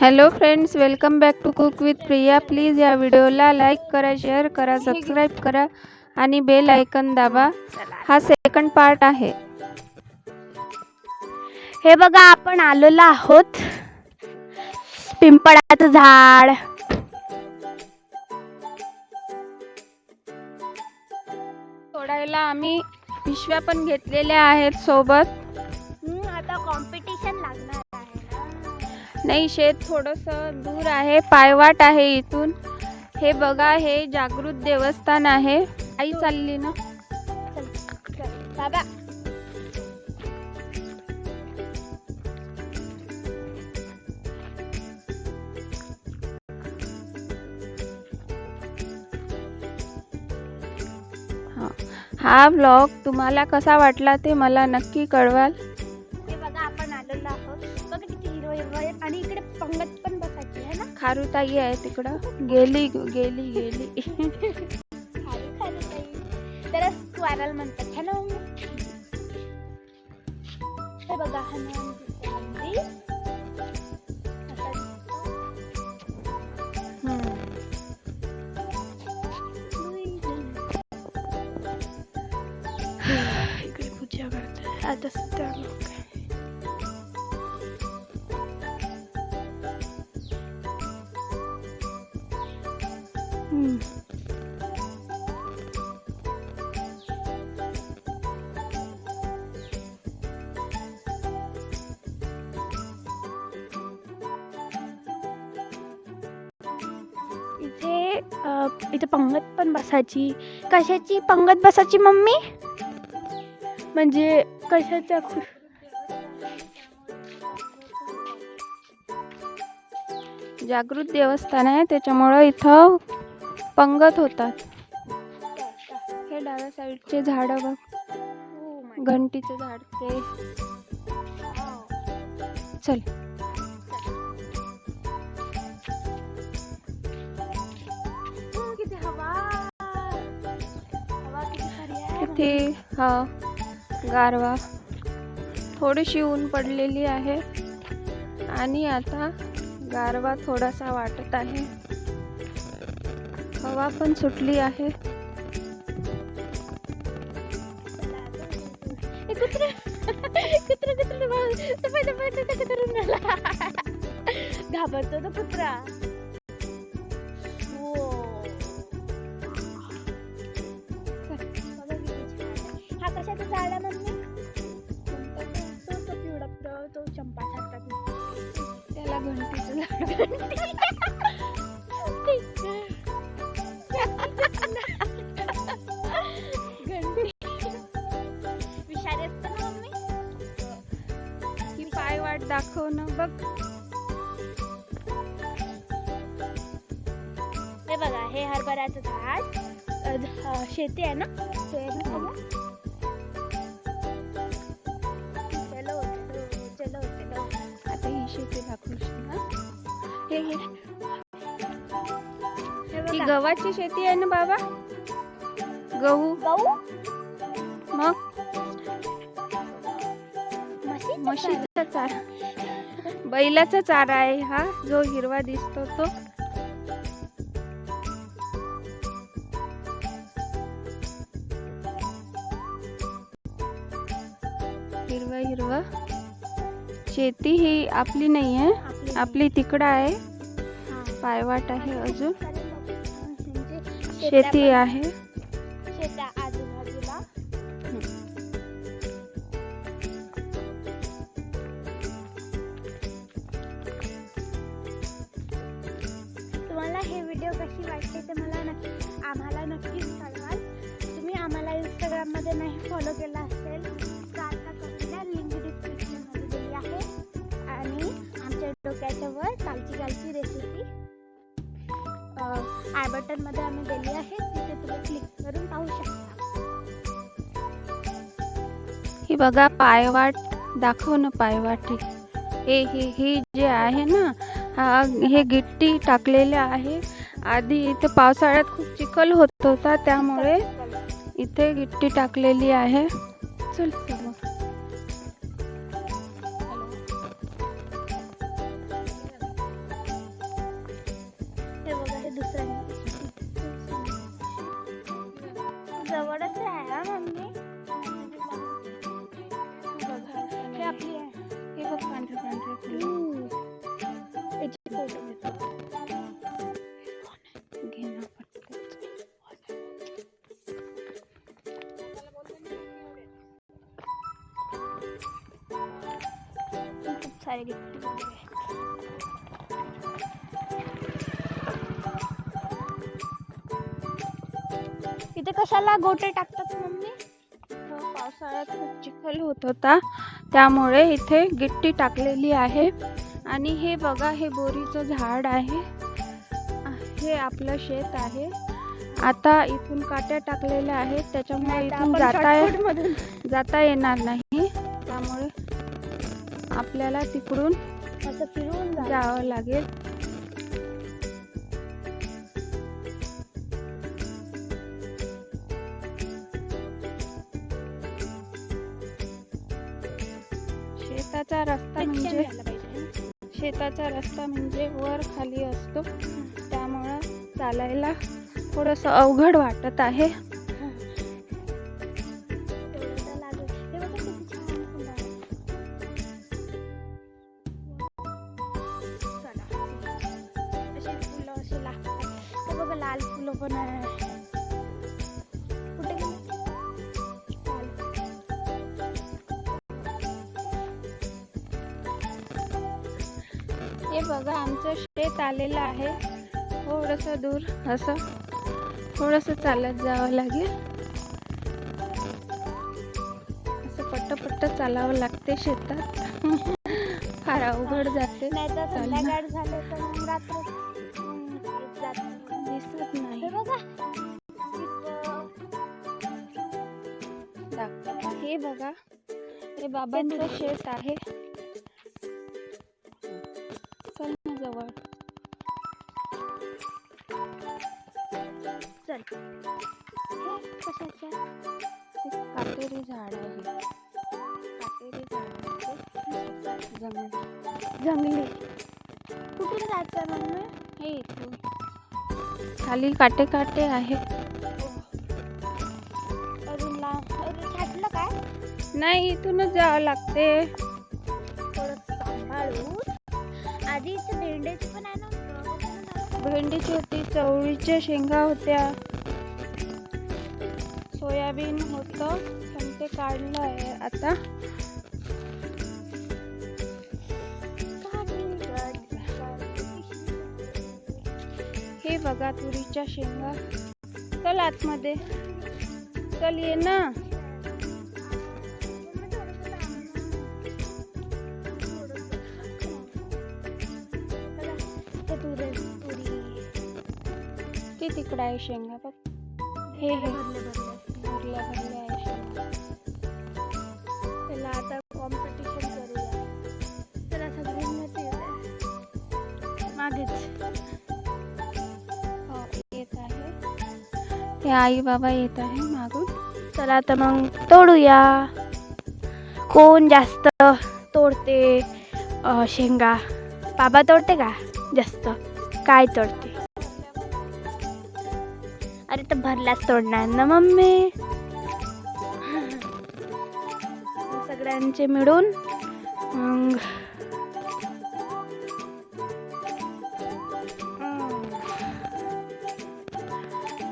Hello friends welcome back to cook with Priya please या व्हिडिओला like करा share करा सबस्क्राईब करा आणि बेल आयकन दाबा. हा सेकंड पार्ट आहे. हे बघा आपण आलेलो आहोत. पिंपळाचं झाड. तोडायला आम्ही पिशव्या पण घेतलेल्या आहेत सोबत. आता कॉम्पिटिशन लागणार. नाही शेत थोडंसं दूर आहे पायवाट आहे इथून. हे बघा हे जागृत देवस्थान आहे. आई चालली ना. बाबा. हा ब्लॉग तुम्हाला कसा वाटला ते मला नक्की कळवाल. बघा किती हिरवं हिरवं आहे आणि इकडे पंगत पण बसायची आहे ना? खारुताई आहे तिकडं. गेली गेली गेली. खाली खाली काही त्याला म्हणतात. है मम्मी? हे बघा हनुमानजीचं इथे इथे पंगत पण बसायची. कशाची? पंगत बसायची मम्मी? म्हणजे कशाच्या खुश? जागृत देवस्थान आहे त्याच्यामुळं इथं पंगत होतात. हे डाव्या साईडचे झाड बघ. घंटीचे झाड ते. चल. किती हा गारवा थोडीशी ऊन पडलेली आहे. आणि आता गारवा थोडासा वाटत आहे. हवा पण सुटली आहे. घाबरतो ना कुत्रा. हो. हा. कशाचा झाड आहे मम्मी तो तो पिवळा तो चंपा टाकतात त्याला घंटीचं झाड शेती आहे ना? बघा. चलो चलो चलो चलो आता ही शेती हे? हे हे. ती. गव्हाची शेती आहे ना बाबा? गहू. गहू? मग? म्हशीचा चारा. बैलाचा चारा आहे हा? जो हिरवा दिसतो तो. हिरवा हिरवा. शेती ही आपली नाही. आहे आपली तिकडं आहे. पायवाट आहे अजून. म्हणजे शेती आहे. तुम्हाला हे व्हिडिओ कशी वाटते ते मला नक्की आम्हाला नक्कीच कळवाल तुम्ही आम्हाला इंस्टाग्राममध्ये नाही फॉलो केला असेल आमच्या डोक्याच्या वर कालची कालची रेसिपी आय बटनमध्ये आम्ही दिली आहे. तिथे तुम्ही क्लिक करून पाहू शकता. ही बघा पायवाट. दाखव ना पायवाट. ही. हे हे हे जे आहे ना हा हे गिट्टी टाकलेले आहे. आधी इथे पावसाळ्यात खूप चिखल होत होता त्यामुळे इथे गिट्टी टाकलेली आहे. चल. वगैरे आहेत. इथे कशाला गोटे टाकतात मम्मी? पावसाळ्यात खूप चिखल होत होता. त्यामुळे इथे गिट्टी टाकलेली आहे. आणि हे बघा हे बोरीचं झाड आहे. हे आपलं शेत आहे. आता इथून काट्या टाकलेल्या आहेत. त्याच्यामुळे इथून जाता जाता येणार नाही. आपल्याला तिकडून असं फिरून जावं लागेल. शेताचा रस्ता म्हणजे शेताचा रस्ता म्हणजे वर खाली असतो. त्यामुळं चालायला थोडंसं अवघड वाटत आहे. हे बघा आमचं शेत आलेलं आहे. थोडंसं दूर असं. थोडंसं चालत जावं लागेल. असं पट्ट पट्ट चालावं लागते शेतात. फार अवघड जाते. झाले तर. दिसत नाही. हे. हे बघा. हे बाबांचं शेत आहे. चल कशाचं आहे? ते काटेरी झाड आहे काटेरी झाड ते जंगल जंगली कुठून जायचं हे इथून. खाली काटे काटे आहे अजून लांब अजून छाटलं काय? नाही इथूनच जावं लागते. सांभाळून आधी भेंड्याची पण? भेंडीची होती चवळीच्या शेंगा होत्या. सोयाबीन होतं पण ते काढलं आहे आता. हे बघा तुरीच्या शेंगा. चल आतमध्ये. चल ये ना. मम्मी तुरे. ती तिकडं आहे शेंगा बघ. हे हे. भरल्या भरल्या आहे. शेंगा आता कॉम्पिटिशन करूया. चला सगळ्यांमध्ये येते मागेच. येत आहे. ते आई बाबा येत आहे मागून. चला आता मग तोडूया. कोण जास्त तोडते शेंगा? बाबा तोडते का? जास्त. काय तोडते? अरे तर भरलाच तोडणार ना मम्मी. सगळ्यांचे मिळून मग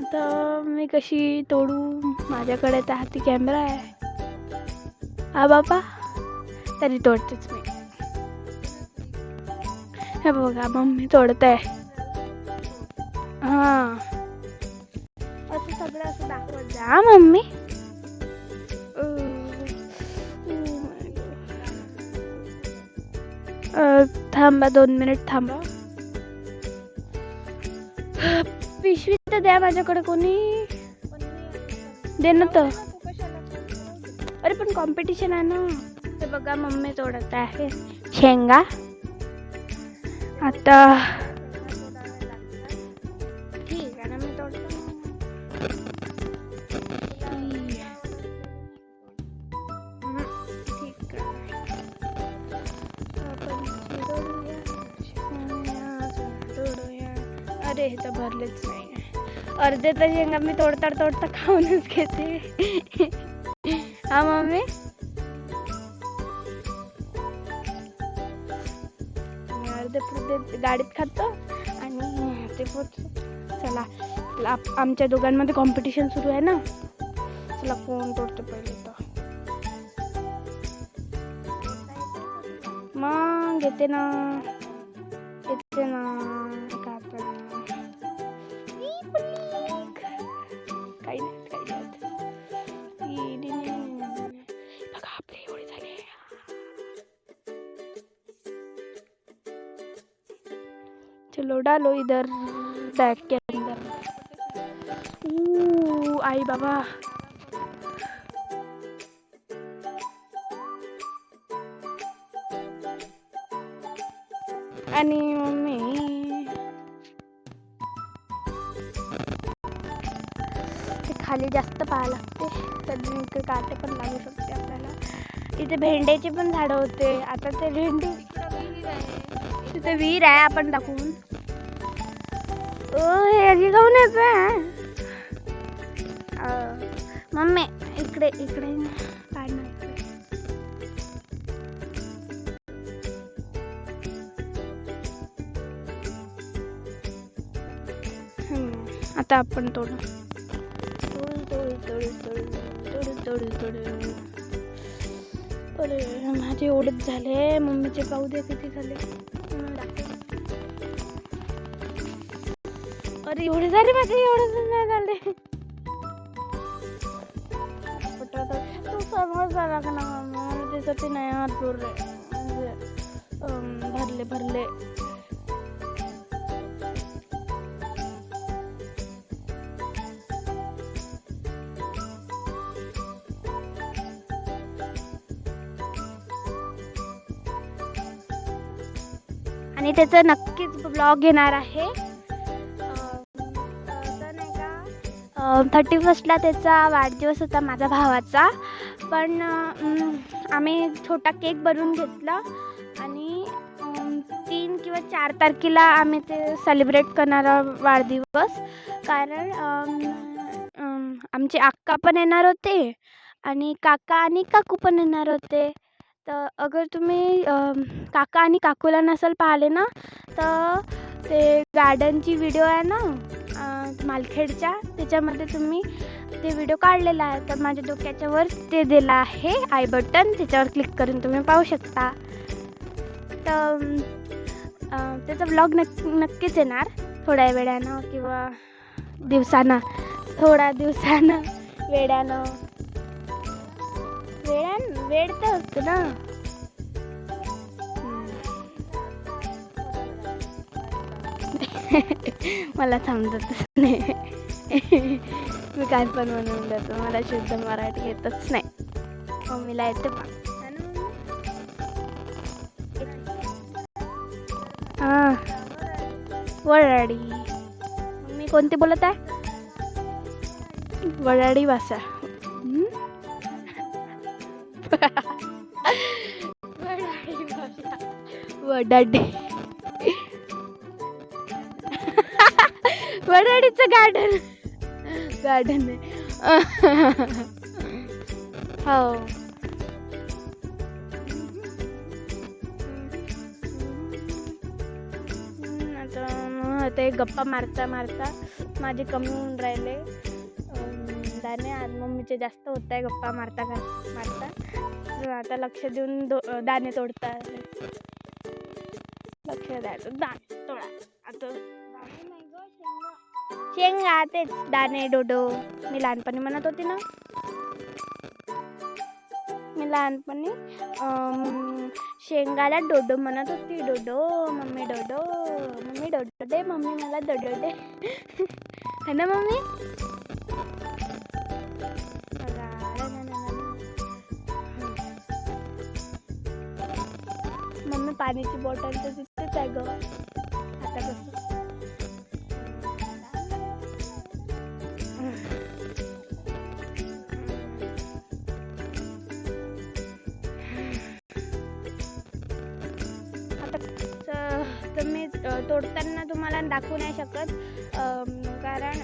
आता मी कशी तोडू? माझ्याकडे तर हाती कॅमेरा आहे. हा बाबा तरी तोडतेच मी. हे बघा मम्मी तोडत आहे. हा. सगळं असं दाखवत जा मम्मी. अं, थांबा दोन मिनिट थांबा. पिशवी तर द्या माझ्याकडे कोणी. दे ना तर अरे पण कॉम्पिटिशन आहे ना. ते बघा मम्मी तोडत आहे. शेंगा. आता अर्धे तर शेंगा मी तोडता तोडता खाऊनच घेते. हा मम्मी? अर्धे पुरते गाडीत खातो आणि ते पोच चला आमच्या दोघांमध्ये कॉम्पिटिशन सुरू आहे ना? चला कोण तोडतो पहिले तर मग घेते ना. चलो डालो इधर बैग के अंदर। आई बाबा। आणि मम्मी। खाली जास्त पाहा लागते। तर काटे पण लागू शकते आपल्याला. इथे भेंड्याचे पण झाडं होते. आता ते भेंडी तिथे विहीर आहे आपण दाखवून. घेऊन येत मम्मी इकडे इकडे काढणार आता आपण तोडू. तोडू तोडू तोडू तोडू तोडू तोडू माझे एवढंच झाले. मम्मीचे पाहू दे किती झाले. अरे एवढे झाले माझे एवढे नाही झाले. पटवतो. तू समजला का ना त्यासाठी नाही हात पुरले म्हणजे भरले भरले. आणि त्याचं नक्कीच ब्लॉग येणार आहे. थर्टी फर्स्टला त्याचा वाढदिवस होता माझ्या भावाचा. पण आम्ही छोटा केक बनवून घेतला आणि तीन किंवा चार तारखेला आम्ही ते सेलिब्रेट करणार वाढदिवस. कारण आमचे आक्का पण येणार होते आणि काका आणि काकू पण येणार होते. तर अगर तुम्ही काका आणि काकूला नसेल पाहिले ना तर ते गार्डनची व्हिडिओ आहे ना मालखेडच्या त्याच्यामध्ये तुम्ही ते व्हिडिओ काढलेला आहे. तर माझ्या डोक्याच्या वर ते दिलं आहे आय बटन त्याच्यावर क्लिक करून तुम्ही पाहू शकता. तर त्याचा ब्लॉग नक् नक्कीच येणार. थोड्या वेळानं किंवा दिवसानं थोड्या दिवसानं वेळानं वेळान वेळ तर असतो ना. मला समजतच नाही. मी काय पण म्हणून जातो मला शुद्ध मराठी येतच नाही. मम्मीला येते पण. हां. वराडी मम्मी कोणती बोलत आहे? वराडी भाषा वडाडी. भाषा गार्डन गार्डन आहे. हो. आता ते गप्पा मारता मारता माझे कमी होऊन राहिले. दाणे आज मम्मीचे जास्त होत आहे गप्पा मारता मारता. आता लक्ष देऊन दो दाणे तोडता. लक्ष द्यायचं दाणे तोडा. आता शेंगा तेच दाणे डोडो. मी लहानपणी म्हणत होती ना. मी लहानपणी शेंगाला डोडो म्हणत होती. डोडो मम्मी डोडो मम्मी डोडो दे मम्मी मला डोडो दे. है ना मम्मी? मम्मी पाण्याची बॉटल तर तिथेच आहे गं. आता कसं? तोडताना तुम्हाला दाखवू नाही शकत. कारण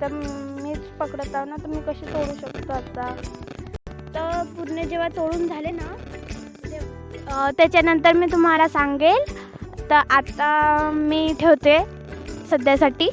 तर मीच पकडत आहो ना तर मी कशी तोडू शकतो आता? तर पूर्ण जेव्हा तोडून झाले ना ते त्याच्यानंतर मी तुम्हाला सांगेल. तर आता मी ठेवते सध्यासाठी.